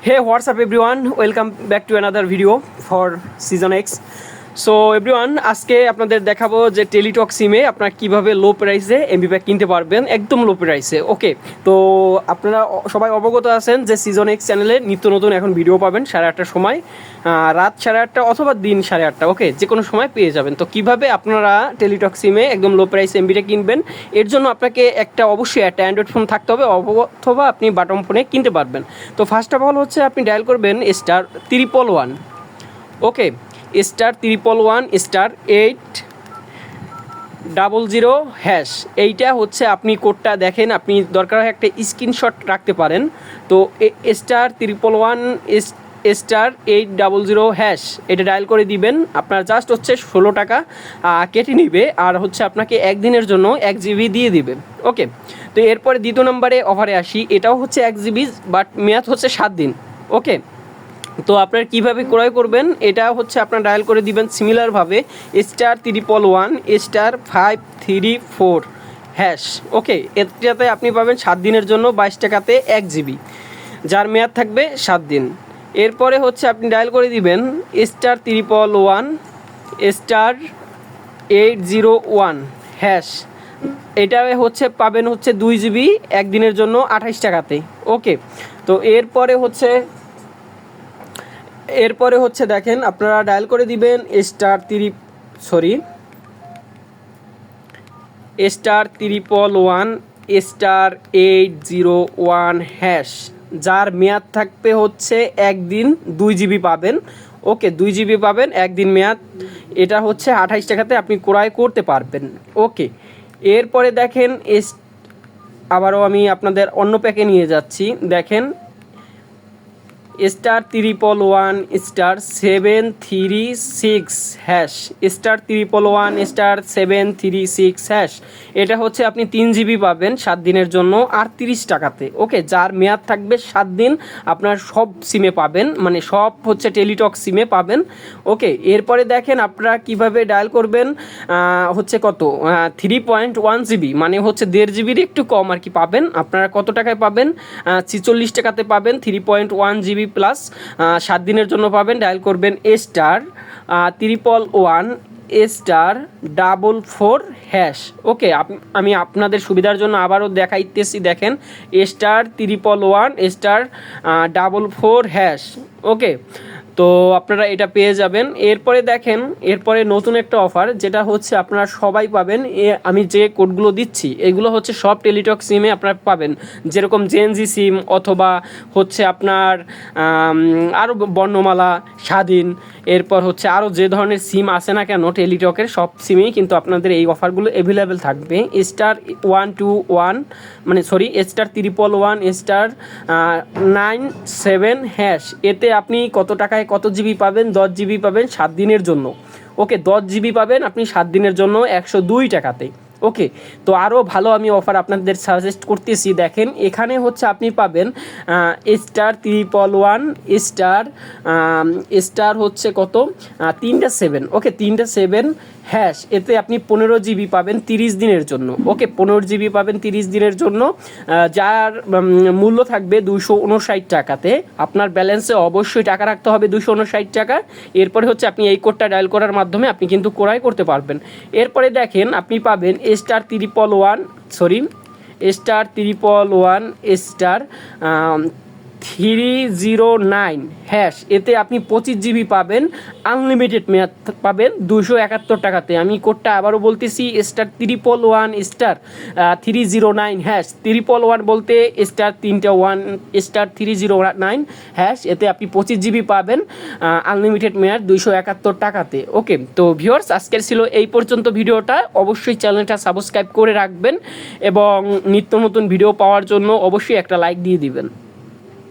Hey, what's up everyone, welcome back to another video for season X. So everyone আজকে আপনাদের দেখাবো যে Teletalk সিমে আপনারা কিভাবে লো প্রাইসে এমবি প্যাক কিনতে পারবেন একদম লো প্রাইসে ওকে তো আপনারা সবাই অবগত আছেন যে সিজন এক্স চ্যানেলে নিত্য নতুন এখন ভিডিও পাবেন সাড়ে আটটার সময় রাত সাড়ে আটটা অথবা দিন সাড়ে আটটা ওকে যে কোনো সময় পেয়ে যাবেন তো কিভাবে আপনারা টেলিটক সিমে একদম লো প্রাইস এমবিটা কিনবেন এর জন্য আপনাকে একটা অবশ্যই একটা অ্যান্ড্রয়েড ফোন থাকতে হবে অথবা আপনি বাটম ফোনে কিনতে পারবেন তো ফার্স্ট অফ অল হচ্ছে আপনি ডায়াল করবেন star triple one okay star triple one star eight double zero hash এইটা হচ্ছে আপনি কোডটা দেখেন আপনি দরকার হয় একটা স্ক্রিনশট রাখতে পারেন তো star triple one star eight double zero hash এটা ডায়াল করে দিবেন আপনার জাস্ট হচ্ছে ষোলো টাকা কেটে নিবে আর হচ্ছে আপনাকে একদিনের জন্য এক জিবি দিয়ে দিবে ওকে তো এরপরে দ্বিতীয় নম্বরে অফারে আসি এটাও হচ্ছে এক জিবি বাট মেয়াদ হচ্ছে সাত দিন ওকে তো আপনার কিভাবে ক্রয় করবেন এটা হচ্ছে আপনার ডায়াল করে দিবেন সিমিলারভাবে star triple one star five three four hash okay এটাতে আপনি পাবেন সাত দিনের জন্য বাইশ টাকাতে এক জিবি যার মেয়াদ থাকবে সাত দিন এরপরে হচ্ছে আপনি ডায়াল করে দিবেন star triple one star eight zero one hash এটা হচ্ছে পাবেন হচ্ছে দুই জিবি একদিনের জন্য আঠাইশ টাকাতে ওকে তো এরপরে হচ্ছে এরপরে হচ্ছে দেখেন আপনারা ডায়াল করে দিবেন স্টার তিরি sorry star triple one star eight zero one hash যার মেয়াদ থাকবে হচ্ছে একদিন দুই জিবি পাবেন ওকে দুই জিবি পাবেন একদিন মেয়াদ এটা হচ্ছে আঠাইশ টাকাতে আপনি ক্রয় করতে পারবেন ওকে এরপরে দেখেন এস আবারও আমি আপনাদের অন্য প্যাকে নিয়ে যাচ্ছি দেখেন star triple one star seven three six hash star triple one star seven three six hash এটা হচ্ছে আপনি তিন জিবি পাবেন সাত দিনের জন্য আর তিরিশ টাকাতে ওকে যার মেয়াদ থাকবে সাত দিন আপনার সব সিমে পাবেন মানে সব হচ্ছে টেলিটক সিমে পাবেন ওকে এরপরে দেখেন আপনারা কিভাবে ডায়াল করবেন হচ্ছে কত থ্রি পয়েন্ট ওয়ান জিবি মানে হচ্ছে দেড় জিবির একটু কম আর কি পাবেন আপনারা কত টাকায় পাবেন ছিচল্লিশ টাকাতে পাবেন three point one GB plus সাত দিনের জন্য পাবেন ডায়াল করবেন এ star triple one star double four hash okay আমি আপনাদের সুবিধার জন্য আবারও দেখাইতেছি দেখেন star triple one star double four hash okay তো আপনারা এটা পেয়ে যাবেন এরপরে দেখেন এরপরে নতুন একটা অফার যেটা হচ্ছে আপনারা সবাই পাবেন এ আমি যে কোডগুলো দিচ্ছি এগুলো হচ্ছে সব টেলিটক সিমে আপনারা পাবেন যেরকম জেএনজি সিম অথবা হচ্ছে আপনার আরও বর্ণমালা স্বাধীন এরপর হচ্ছে আরও যে ধরনের সিম আসে না কেন টেলিটকের সব সিমেই কিন্তু আপনাদের এই অফারগুলো অ্যাভেলেবেল থাকবে স্টার ওয়ান টু ওয়ান মানে sorry star triple one star nine seven hash এতে আপনি কত টাকায় কত জিবি পাবেন দশ জিবি পাবেন সাত দিনের জন্য ওকে দশ জিবি পাবেন আপনি সাত দিনের জন্য একশো দুই টাকাতে ওকে তো আরও ভালো আমি অফার আপনাদের সাজেস্ট করতেছি দেখেন এখানে হচ্ছে আপনি পাবেন star triple one star star হচ্ছে কত তিনটা সেভেন ওকে তিনটা সেভেন হ্যাশ এতে আপনি পনেরো জিবি পাবেন তিরিশ দিনের জন্য ওকে পনেরো জিবি পাবেন তিরিশ দিনের জন্য যার মূল্য থাকবে দুশো উনষাট টাকাতে আপনার ব্যালেন্সে অবশ্যই টাকা রাখতে হবে দুশো উনষাট টাকা এরপরে হচ্ছে আপনি এই কোডটা ডায়াল করার মাধ্যমে আপনি কিন্তু ক্রয় করতে পারবেন এরপরে দেখেন আপনি পাবেন star triple one sorry star triple one star three zero nine hash এতে আপনি পঁচিশ জিবি পাবেন আনলিমিটেড মেয়াদ পাবেন দুশো একাত্তর টাকাতে আমি কোডটা আবারও বলতেছি star triple one star three zero nine hash triple one বলতে স্টার তিনটা one star three zero nine hash এতে আপনি পঁচিশ জিবি পাবেন আনলিমিটেড মেয়াদ দুশো একাত্তর টাকাতে ওকে তো ভিউয়ার্স আজকের ছিল এই পর্যন্ত ভিডিওটা অবশ্যই চ্যানেলটা সাবস্ক্রাইব করে রাখবেন এবং নিত্য নতুন ভিডিও পাওয়ার জন্য অবশ্যই একটা লাইক দিয়ে দিবেন